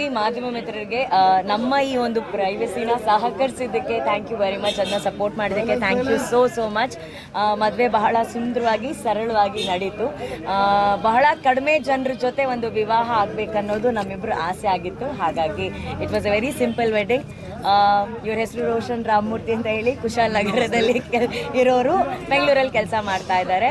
ಈ ಮಾಧ್ಯಮ ಮಿತ್ರರಿಗೆ ನಮ್ಮ ಈ ಒಂದು ಪ್ರೈವಸಿನ ಸಹಕರಿಸಿದ್ದಕ್ಕೆ ಥ್ಯಾಂಕ್ ಯು ವೆರಿ ಮಚ್ ಅದನ್ನ ಸಪೋರ್ಟ್ ಮಾಡಿದ್ದಕ್ಕೆ thank you so so much ಮದುವೆ ಬಹಳ ಸುಂದರವಾಗಿ ಸರಳವಾಗಿ ನಡೀತು. ಬಹಳ ಕಡಿಮೆ ಜನರ ಜೊತೆ ಒಂದು ವಿವಾಹ ಆಗಬೇಕನ್ನೋದು ನಮ್ಮಿಬ್ರು ಆಸೆ ಆಗಿತ್ತು. ಹಾಗಾಗಿ it was a very simple wedding ಇವ್ರ ಹೆಸರು ರೋಷನ್ ರಾಮಮೂರ್ತಿ ಅಂತ ಹೇಳಿ ಕುಶಾಲ್ ನಗರದಲ್ಲಿ ಇರೋರು ಬೆಂಗಳೂರಲ್ಲಿ ಕೆಲಸ ಮಾಡ್ತಾ ಇದ್ದಾರೆ.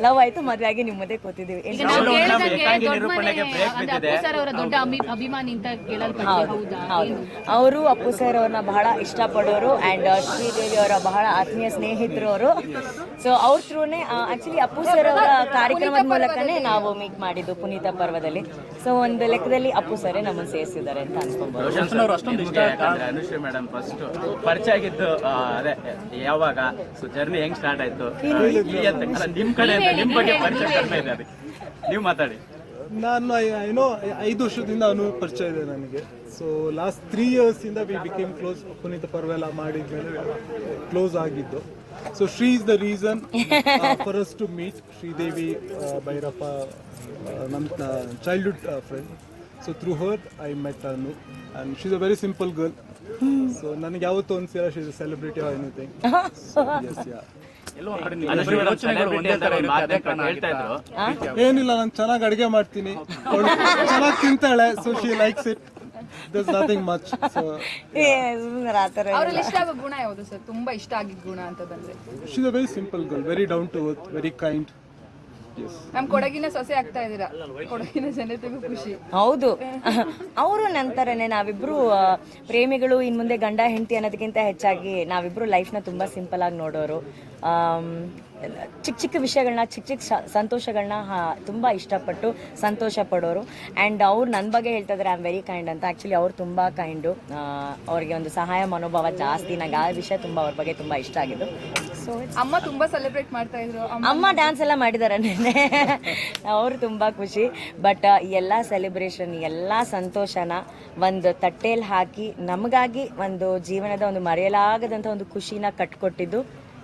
ಲವ್ ಆಯ್ತು ಮದ್ವೆ ಆಗಿ ನಿಮ್ ಮುಂದೆ ಕೂತಿದೀವಿ. ಈಗ ನಾವು ಕೇಳ್ದಂಗೆ ದೊಡ್ಡ ಮನೆ ಅಂದ್ರೆ ಅಪ್ಪು ಸರ್ ಅವರ ದೊಡ್ಡ ಅಭಿ- ಅಭಿಮಾನಿ ಅಂತ ಕೇಳಲ್ಪಟ್ಟೆ ಹೌದಾ ಹೌದು? ಅವರು ಅಪ್ಪು ಸರ್ ಅವ್ರನ್ನ ಬಹಳ ಇಷ್ಟಪಡೋರು ಅಂಡ್ ಶ್ರೀದೇವಿ ಅವರ ಬಹಳ ಆತ್ಮೀಯ ಸ್ನೇಹಿತರು ಅವರು. ಸೊ ಅವ್ರ ಥ್ರೂನೇ ಆಕ್ಚುಲಿ ಅಪ್ಪು ಸರ್ ಅವರ ಕಾರ್ಯಕ್ರಮದ ಮೂಲಕನೇ ನಾವು ಮೀಟ್ ಮಾಡಿದ್ದು ಪುನೀತ ಪರ್ವದಲ್ಲಿ. ಸೊ ಒಂದು ಲೆಕ್ಕದಲ್ಲಿ ಅಪ್ಪು ಸರೇ ನಮ್ಮನ್ನು ಸೇರಿಸಿದ್ದಾರೆ ಅಂತ ಯಾಕಂದ್ರೆ ಅನುಶ್ರೀ ಮೇಡಮ್ ಫಸ್ಟ್ ಪರಿಚಯ ಆಗಿದ್ದು ಅದೇ ಯಾವಾಗ? ಸೊ ಜರ್ನಿ ಹೆಂಗ್ ಸ್ಟಾರ್ಟ್ ಆಯ್ತು? ಇಲ್ಲಿ ಅಂತ ನಿಮ್ ಕಡೆ ಅಂತ ನಿಮ್ ಬಗ್ಗೆ ಪರಿಚಯ ಕಡಿಮೆ ಇದೆ ಅದಕ್ಕೆ ನೀವು ಮಾತಾಡಿ. ನಾನು ಏನೋ ಐದು ವರ್ಷದಿಂದ ಅವನು ಪರಿಚಯ ಇದೆ ನನಗೆ. ಸೊ ಲಾಸ್ಟ್ ತ್ರೀ ಇಂದ ವಿ ಬಿಕೇಮ್ ಕ್ಲೋಸ್ ಪುನೀತ್ ಪರ್ವೆಲ್ಲ ಮಾಡಿದ್ಮೇಲೆ ಕ್ಲೋಸ್ ಆಗಿದ್ದು. So Shri is the reason for us to meet Sridevi Bhairappa ನಮ್ಮ childhood friend so through her I met Anu and she's a very simple girl so ನನಗೆ ಯಾವತ್ತೂ ಅನ್ಸಿಲ್ಲ she's a celebrity or anything ಏನಿಲ್ಲ ನಾನು ಚೆನ್ನಾಗಿ ಅಡುಗೆ ಮಾಡ್ತೀನಿ. ಚೆನ್ನಾಗಿ ತಿಂತಾಳೆ. So she likes it that's nothing much so ಆ ಥರ ಅವ್ರಲ್ಲಿ ಇಷ್ಟ ಆಗೋ ಗುಣ ಯಾವುದು ಸರ್? ತುಂಬಾ ಇಷ್ಟ ಆಗಿದ್ ಗುಣ ಅಂತ ಬಂದ್ರೆ. She's a very simple girl very down to earth very kind S ನಮ್ ಕೊಡಗಿನ ಸೊಸೆ ಆಗ್ತಾ ಇದೀರಾ ಕೊಡಗಿನ ಜನತೆಗೂ ಖುಷಿ. ಹೌದು. ಅವರು ನಂತರನೇ ನಾವಿಬ್ರು ಆ, ಪ್ರೇಮಿಗಳು ಇನ್ ಮುಂದೆ ಗಂಡ ಹೆಂಡತಿ ಅನ್ನೋದಕ್ಕಿಂತ ಹೆಚ್ಚಾಗಿ ನಾವಿಬ್ರು ಲೈಫ್ನ ತುಂಬಾ ಸಿಂಪಲ್ ಆಗಿ ನೋಡೋರು. ಆಮ್, ಚಿಕ್ಕ ಚಿಕ್ಕ ವಿಷಯಗಳನ್ನ ಚಿಕ್ಕ ಚಿಕ್ಕ ಸಂತೋಷಗಳನ್ನ ತುಂಬ ಇಷ್ಟಪಟ್ಟು ಸಂತೋಷ ಪಡೋರು. ಆ್ಯಂಡ್ ಅವ್ರು ನನ್ನ ಬಗ್ಗೆ ಹೇಳ್ತಾ ಇದ್ದಾರೆ ಐ ಆಮ್ ವೆರಿ ಕೈಂಡ್ ಅಂತ. ಆ್ಯಕ್ಚುಲಿ ಅವ್ರು ತುಂಬ ಕೈಂಡು ಅವ್ರಿಗೆ ಒಂದು ಸಹಾಯ ಮನೋಭಾವ ಜಾಸ್ತಿ. ನಂಗೆ ಆ ವಿಷಯ ತುಂಬ ಅವ್ರ ಬಗ್ಗೆ ತುಂಬ ಇಷ್ಟ ಆಗಿದ್ದು. ಸೊ ಅಮ್ಮ ತುಂಬ ಸೆಲೆಬ್ರೇಟ್ ಮಾಡ್ತಾ ಇದ್ರು. ಅಮ್ಮ ಅಮ್ಮ ಡ್ಯಾನ್ಸ್ ಎಲ್ಲ ಮಾಡಿದ್ದಾರೆ ನೆನ್ನೆ. ಅವರು ತುಂಬ ಖುಷಿ. ಬಟ್ ಎಲ್ಲ ಸೆಲೆಬ್ರೇಷನ್ ಎಲ್ಲ ಸಂತೋಷನ ಒಂದು ತಟ್ಟೆಯಲ್ಲಿ ಹಾಕಿ ನಮಗಾಗಿ ಒಂದು ಜೀವನದ ಒಂದು ಮರೆಯಲಾಗದಂಥ ಒಂದು ಖುಷಿನ ಕಟ್ಕೊಟ್ಟಿದ್ದು.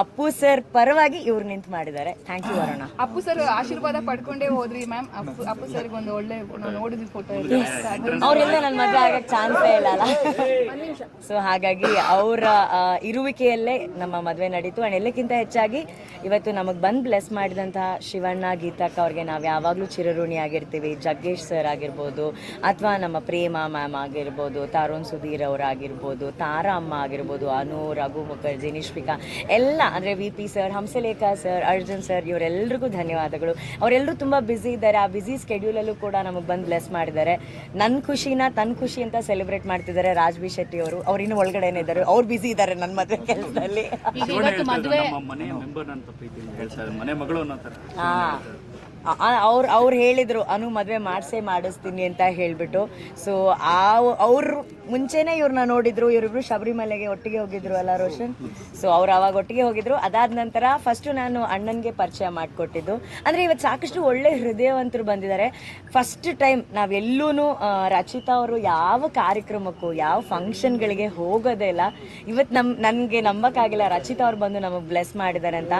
ಅಪ್ಪು ಸರ್ ಪರವಾಗಿ ಇವ್ರು ನಿಂತು ಮಾಡಿದ್ದಾರೆ. Thank you Varuna. Appu sir ಆಶೀರ್ವಾದ ಪಡ್ಕೊಂಡೇ ಹೋದ್ರಿ ಮ್ಯಾಮ್ ಅಪ್ಪು ಅಪ್ಪು ಸರ್ ಒಂದು ಒಳ್ಳೆ ನೋಡಿದ್ವಿ ಫೋಟೋ ಅವ್ರಿಂದ ನನ್ನ ಮದುವೆ ಆಗಕ್ಕೆ ಚಾನ್ಸೇ ಇಲ್ಲ ಅಲ್ಲ? ಸೊ ಹಾಗಾಗಿ ಅವರ ಇರುವಿಕೆಯಲ್ಲೇ ನಮ್ಮ ಮದುವೆ ನಡೀತು. ಆ್ಯಂಡ್ ಎಲ್ಲಕ್ಕಿಂತ ಹೆಚ್ಚಾಗಿ ಇವತ್ತು ನಮಗೆ ಬಂದು ಬ್ಲೆಸ್ ಮಾಡಿದಂತಹ ಶಿವಣ್ಣ ಗೀತಕ್ಕ ಅವ್ರಿಗೆ ನಾವು ಯಾವಾಗಲೂ ಚಿರಋಣಿ ಆಗಿರ್ತೀವಿ. ಜಗ್ಗೇಶ್ ಸರ್ ಆಗಿರ್ಬೋದು ಅಥವಾ ನಮ್ಮ ಪ್ರೇಮ ಮ್ಯಾಮ್ ಆಗಿರ್ಬೋದು ತಾರೋನ್ ಸುಧೀರ್ ಅವರಾಗಿರ್ಬೋದು ತಾರಾ ಅಮ್ಮ ಆಗಿರ್ಬೋದು ಅನು ರಘು ಮುಖರ್ಜಿ ನಿಶ್ವಿಕಾ ಎಲ್ಲ ಅಂದರೆ V P sir Hamsalekha sir Arjun sir ಇವರೆಲ್ಲರಿಗೂ ಧನ್ಯವಾದಗಳು. ಅವರೆಲ್ಲರೂ ತುಂಬ ಬ್ಯುಸಿ ಇದ್ದಾರೆ. ಆ ಬ್ಯುಸಿ ಸ್ಕೆಡ್ಯೂಲಲ್ಲೂ ಕೂಡ ನಮಗೆ ಬಂದು ಬ್ಲೆಸ್ ಮಾಡಿದ್ದಾರೆ. ನನ್ನ ಖುಷಿನ ತನ್ನ ಖುಷಿ ಅಂತ ಸೆಲೆಬ್ರೇಟ್ ಮಾಡ್ತಿದ್ದಾರೆ ರಾಜ್ ಬಿ ಶೆಟ್ಟಿ ಅವರು. ಅವ್ರು ಇನ್ನೂ ಒಳಗಡೆನೇ ಇದ್ದಾರೆ. ಅವ್ರು ಬ್ಯುಸಿ ಇದ್ದಾರೆ ನನ್ನ ಮದುವೆ ಕೆಲಸದಲ್ಲಿ. ಈಗ ಇವತ್ತು ಮನೆ ಮೆಂಬರ್ ಅಂತ ಪ್ರೀತಿಯಿಂದ ಹೇಳ್ತಾರೆ ಮನೆ ಮಗಳು ಅನ್ನೋ ಥರ. ಅವ್ರು ಅವ್ರು ಹೇಳಿದ್ರು ಅನು ಮದುವೆ ಮಾಡಿಸೇ ಮಾಡಿಸ್ತೀನಿ ಅಂತ ಹೇಳಿಬಿಟ್ಟು. ಸೊ ಆ ಅವ್ರು ಮುಂಚೆನೇ ಇವ್ರನ್ನ ನೋಡಿದ್ರು. ಇವರಿಬ್ರು ಶಬರಿಮಲೆಗೆ ಒಟ್ಟಿಗೆ ಹೋಗಿದ್ರು ಅಲ್ಲ ರೋಷನ್? ಸೊ ಅವ್ರು ಅವಾಗ ಒಟ್ಟಿಗೆ ಹೋಗಿದ್ರು. ಅದಾದ ನಂತರ ಫಸ್ಟು ನಾನು ಅಣ್ಣನಿಗೆ ಪರಿಚಯ ಮಾಡಿಕೊಟ್ಟಿದ್ದು. ಅಂದರೆ ಇವತ್ತು ಸಾಕಷ್ಟು ಒಳ್ಳೆ ಹೃದಯವಂತರು ಬಂದಿದ್ದಾರೆ. ಫಸ್ಟ್ ಟೈಮ್ ನಾವೆಲ್ಲೂ ರಚಿತಾ ಅವರು ಯಾವ ಕಾರ್ಯಕ್ರಮಕ್ಕೂ ಯಾವ ಫಂಕ್ಷನ್ಗಳಿಗೆ ಹೋಗೋದೇ ಇಲ್ಲ. ಇವತ್ತು ನಮ್ಮ ನನಗೆ ನಂಬಕ್ಕಾಗಿಲ್ಲ. ರಚಿತಾ ಅವ್ರು ಬಂದು ನಮಗೆ ಬ್ಲೆಸ್ ಮಾಡಿದ್ದಾರೆ ಅಂತ.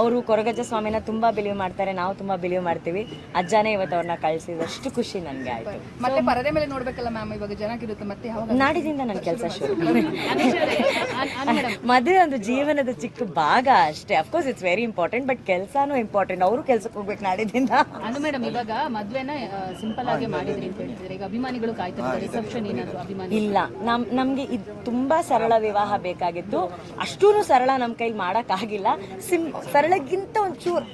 ಅವರು ಕೊರಗಜ್ಜ ಸ್ವಾಮಿನ ತುಂಬ ಬಿಲೀವ್ ಮಾಡ್ತಾರೆ. ನಾವು ತುಂಬ ಬಿಲೀವ್ ಮಾಡ್ತೀವಿ. ಅಜ್ಜನೇ ಇವತ್ತು ಅವ್ರನ್ನ ಕಳಿಸಿದಷ್ಟು ಖುಷಿ ನನಗೆ ಆಯಿತು. ಮತ್ತೆ ಪರದೆ ಮೇಲೆ ನೋಡ್ಬೇಕಲ್ಲ ಮ್ಯಾಮ್ ಇವಾಗ ಜನಕ್ಕಿರುತ್ತೆ ಮತ್ತೆ ನಾಡಿದಿಂದ ನನ್ನ ಕೆಲಸ ಶುರು. ಮದುವೆ ಒಂದು ಜೀವನದ ಚಿಕ್ಕ ಭಾಗ ಅಷ್ಟೇ. Of course it's very important but ಕೆಲಸನೂ ಇಂಪಾರ್ಟೆಂಟ್ ಅವರು ಕೆಲ್ಸಕ್ಕೆ ಹೋಗ್ಬೇಕು ನಾಡಿದಿಂದ ಅದು ಮೇಡಮ್ ಇವಾಗ ಮದ್ವೆನ ಸಿಂಪಲ್ ಆಗಿ ಮಾಡಿದ್ರಿ ಅಂತ ಹೇಳ್ತಿದ್ರೆ ಈಗ ಅಭಿಮಾನಿಗಳು ಕಾಯ್ತಾರೆ ರಿಸೆಪ್ಷನ್ ಏನಾದ್ರು ಅಭಿಮಾನಿ ಇಲ್ಲ. ನಮ್ ನಮಗೆ ಇದು ತುಂಬಾ ಸರಳ ವಿವಾಹ ಬೇಕಾಗಿತ್ತು. ಅಷ್ಟೂ ಸರಳ ನಮ್ಮ ಕೈಗೆ ಮಾಡೋಕ್ಕಾಗಿಲ್ಲ. ಸಿಂ ಸರಳಗಿಂತ ಒಂಚೂರು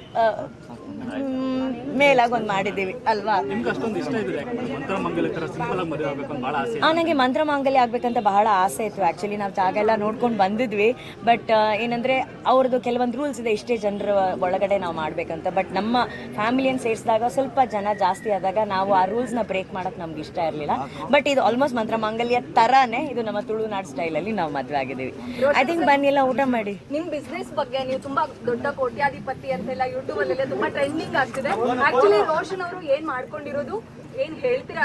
ಮೇಲಾಗಿ ಒಂದು ಮಾಡಿದ್ದೀವಿ ಅಲ್ವಾ? ಹಾ ಅಷ್ಟೊಂದು ಇಷ್ಟ ಇದೆ ಮಂತ್ರ ಮಂಗಲ ತರ ಸಿಂಪಲ್ ಆಗಿ ಮದುವೆ ಅಂತ ಬಹಳ ಆಸೆ ಆ ನನಗೆ ಮಂತ್ರ ಮಾಂಗಲ್ಯ ಆಗ್ಬೇಕಂತ ಬಹಳ ಆಸೆ ಇತ್ತು. ಆಕ್ಚುಲಿ ನಾವು ಜಾಗ ಎಲ್ಲ ನೋಡ್ಕೊಂಡು ಬಂದಿದ್ವಿ. ಬಟ್ ಏನಂದ್ರೆ ಅವ್ರದ್ದು ಕೆಲವೊಂದು ರೂಲ್ಸ್ ಇದೆ ಇಷ್ಟೇ ಜನರ ಒಳಗಡೆ ನಾವು ಮಾಡ್ಬೇಕಂತ. ಬಟ್ ನಮ್ಮ ಫ್ಯಾಮಿಲಿಯನ್ನು ಸೇರಿಸಿದಾಗ ಸ್ವಲ್ಪ ಜನ ಜಾಸ್ತಿ ಆದಾಗ ನಾವು ಆ ರೂಲ್ಸ್ನ ಬ್ರೇಕ್ ಮಾಡಕ್ ನಮ್ಗೆ ಇಷ್ಟ ಇರಲಿಲ್ಲ. ಬಟ್ ಇದು ಆಲ್ಮೋಸ್ಟ್ ಮಂತ್ರ ಮಾಂಗಲ್ಯ ಥರನೇ ಇದು ನಮ್ಮ ತುಳುನಾಡು ಸ್ಟೈಲಲ್ಲಿ ನಾವು ಮದುವೆ ಆಗಿದ್ದೀವಿ. ಐ ಥಿಂಕ್ ಬನ್ನಿ ಎಲ್ಲ ಊಟ ಮಾಡಿ. ನಿಮ್ ಬಿಸ್ನೆಸ್ ಬಗ್ಗೆ ನೀವು ತುಂಬಾ ದೊಡ್ಡ ಕೋಟ್ಯಾಧಿಪತಿ ಅಂತೆಲ್ಲ ಯೂಟ್ಯೂಬ್ ಅಲ್ಲೆಲ್ಲ ತುಂಬಾ ಟ್ರೆಂಡಿಂಗ್ ಆಗ್ತಿದೆ. ಆಕ್ಚುಲಿ ರೋಷನ್ ಅವರು ಏನ್ ಮಾಡ್ಕೊಂಡಿರೋದು? ಏನ್ ಹೇಳ್ತೀರಾ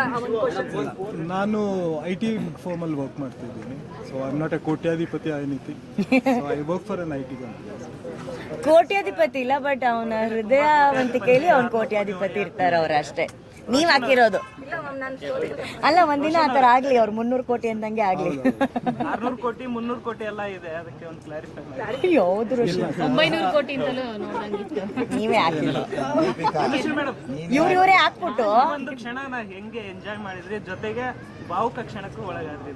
ನಾನು ಐ ಟಿ ಅಲ್ಲಿ ವರ್ಕ್ ಮಾಡ್ತಿದ್ದೀನಿ. So I not a Kotyadhipati so I work for an I T ಕೋಟ್ಯಾಧಿಪತಿ ಇಲ್ಲ ಬಟ್ ಅವನ ಹೃದಯವಂತಿಕೆಯಲ್ಲಿ ಅವ್ನ ಕೋಟ್ಯಾಧಿಪತಿ ಇರ್ತಾರೆ ಅವ್ರ ಅಷ್ಟೇ. ನೀವ್ ಹಾಕಿರೋದು. ಅಲ್ಲ ಒಂದಿನ ಆ ಥರ ಆಗ್ಲಿ ಅವ್ರು ಮುನ್ನೂರು ಕೋಟಿ ಅಂದಂಗೆ ಆಗಲಿ. ಆರ್ನೂರು ಕೋಟಿ ಮುನ್ನೂರು ಕೋಟಿ ಎಲ್ಲ ಇದೆ. ಅದಕ್ಕೆ ಒಂದು ಕ್ಲಾರಿಫೈ ಯಾವ್ದು ಋಷಿ. ಒಂಬೈನೂರು ಕೋಟಿ ನೀವೇ ಮೇಡಮ್ ಇವ್ರು ಇವರೇ ಹಾಕ್ಬಿಟ್ಟು. ಒಂದು ಕ್ಷಣನ ಹೆಂಗೆ ಎಂಜಾಯ್ ಮಾಡಿದ್ರಿ ಜೊತೆಗೆ ಭಾವುಕ ಕ್ಷಣಕ್ಕೂ ಒಳಗಾದ್ರಿ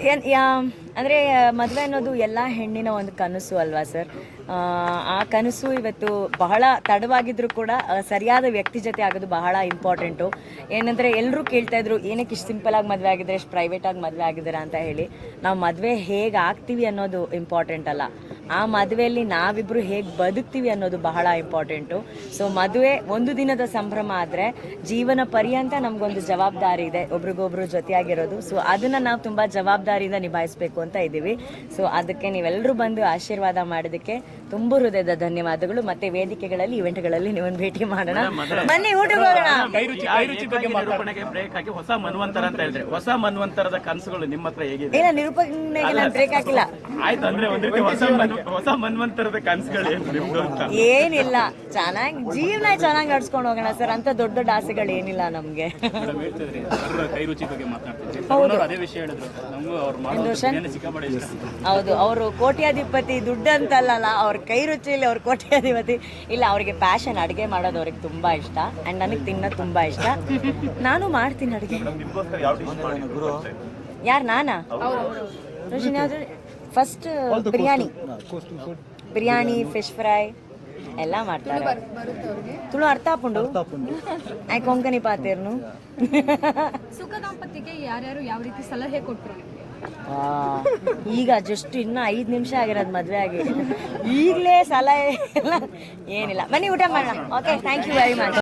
ಏನ್, ಯಾ- ಅಂದರೆ, ಮದುವೆ ಅನ್ನೋದು ಎಲ್ಲ ಹೆಣ್ಣಿನ ಒಂದು ಕನಸು ಅಲ್ವಾ ಸರ್? ಆ ಕನಸು ಇವತ್ತು ಬಹಳ ತಡವಾಗಿದ್ದರೂ ಕೂಡ ಸರಿಯಾದ ವ್ಯಕ್ತಿ ಜೊತೆ ಆಗೋದು ಬಹಳ ಇಂಪಾರ್ಟೆಂಟು ಏನಂದರೆ ಎಲ್ಲರೂ ಕೇಳ್ತಾ ಇದ್ರು, ಏನಕ್ಕೆ ಇಷ್ಟು ಸಿಂಪಲಾಗಿ ಮದುವೆ ಆಗಿದ್ರೆ, ಇಷ್ಟು ಪ್ರೈವೇಟಾಗಿ ಮದುವೆ ಆಗಿದ್ದೀರಾ? ಅಂತ ಹೇಳಿ. ನಾವು ಮದುವೆ ಹೇಗೆ ಆಗ್ತೀವಿ ಅನ್ನೋದು ಇಂಪಾರ್ಟೆಂಟ್ ಅಲ್ಲ. ಆ ಮದುವೆಯಲ್ಲಿ ನಾವಿಬ್ರು ಹೇಗೆ ಬದುಕ್ತೀವಿ ಅನ್ನೋದು ಬಹಳ ಇಂಪಾರ್ಟೆಂಟು ಸೊ ಮದುವೆ ಒಂದು ದಿನದ ಸಂಭ್ರಮ ಆದರೆ ಜೀವನ ಪರ್ಯಂತ ನಮಗೊಂದು ಜವಾಬ್ದಾರಿ ಇದೆ ಒಬ್ರಿಗೊಬ್ರು ಜೊತೆಯಾಗಿರೋದು. ಸೊ ಅದನ್ನು ನಾವು ತುಂಬ ಜವಾಬ್ದಾರಿಯಿಂದ ನಿಭಾಯಿಸಬೇಕು ಅಂತ ಇದ್ದೀವಿ. ಸೊ ಅದಕ್ಕೆ ನೀವೆಲ್ಲರೂ ಬಂದು ಆಶೀರ್ವಾದ ಮಾಡೋದಕ್ಕೆ ತುಂಬ ಹೃದಯದ ಧನ್ಯವಾದಗಳು. ಮತ್ತೆ ವೇದಿಕೆಗಳಲ್ಲಿ ಇವೆಂಟ್ಗಳಲ್ಲಿ ನೀವೊಂದು ಭೇಟಿ ಮಾಡೋಣ. ಬನ್ನಿ ಊಟಕ್ಕೆ ಹೊಸ ಮನ್ವಂತರ ಅಂತ ಹೇಳಿದ್ರೆ. ಹೊಸ ಮನ್ವಂತರದ ಕನಸುಗಳು ನಿಮ್ಮ ಹತ್ರ ಹೇಗಿದೆ? ಇಲ್ಲ ನಿರೂಪಣೆಗೆ ನಾನು ಬ್ರೇಕ್ ಹಾಕಿಲ್ಲ. ಆಯ್ತು ಅಂದ್ರೆ ಒಂದ್ ರೀತಿ ಹೊಸ ಮನ್ವ- ಹೊಸ ಮನ್ವಂತರದ ಕನಸುಗಳು ಏನು ನಿಮ್ದು ಅಂತ? ಏನಿಲ್ಲ. ಚೆನ್ನಾಗಿ ಜೀವನ ಚೆನ್ನಾಗಿ ನಡ್ಸ್ಕೊಂಡು ಹೋಗೋಣ ಸರ್. ಅಂತ ದೊಡ್ಡ ದೊಡ್ಡ ಆಸೆಗಳು ಏನಿಲ್ಲ ನಮಗೆ. ಮೇಡಮ್ ಹೇಳ್ತಿದ್ರಿ ಅವ್ರ ಕೈ ರುಚಿ ಬಗ್ಗೆ ಮಾತನಾಡ್ತಿದ್ರಿ ಹೌದು. ಅವ್ರು ಅದೇ ವಿಷಯ ಹೇಳಿದ್ರು. ನಮಗೂ ಅವ್ರು ಮಾಡೋ ದೋಷನ್? ಬಿರಿಯಾನಿ ಸಿಕ್ಕಾಪಟ್ಟೆ ಇಷ್ಟ. ಹೌದು ಅವರು ಕೋಟ್ಯಾಧಿಪತಿ ದುಡ್ಡು ಅಂತಲ್ಲ ಅವ್ರ ಕೈ ರುಚಿಯಲ್ಲಿ ಅವ್ರ ಕೋಟ್ಯಾಧಿಪತಿ. ಇಲ್ಲ ಅವ್ರಿಗೆ ಪ್ಯಾಷನ್ ಅಡುಗೆ ಮಾಡೋದು ಅವ್ರಿಗೆ ತುಂಬಾ ಇಷ್ಟ. ಅಂಡ್ ನನಗೆ ತಿನ್ನೋದು ತುಂಬಾ ಇಷ್ಟ. ನಾನು ಮಾಡ್ತೀನಿ ಅಡುಗೆ. ಯಾರು ನಾನಾ? ರೋಷನ್ ಯಾವ್ದು? First biryani biryani fish fry ಎಲ್ಲ ಮಾಡ್ತಾರೆ. ತುಳು ಅರ್ಥ ಹಾಕೊಂಡು ಐ ಕೊಂಕಣಿ ಪಾತೇರ್ನು. ಸುಖ ದಾಂಪತ್ಯಕ್ಕೆ ಯಾರ್ಯಾರು ಯಾವ ರೀತಿ ಸಲಹೆ ಕೊಟ್ಟರು ಆ, ಈಗ ಜಸ್ಟ್ ಇನ್ನು ಐದು ನಿಮಿಷ ಆಗಿರೋದು ಮದುವೆ ಆಗಿ. ಈಗಲೇ ಸಲಹೆ ಎಲ್ಲ ಏನಿಲ್ಲ. ಬನ್ನಿ ಊಟ ಮಾಡೋಣ. Okay thank you very much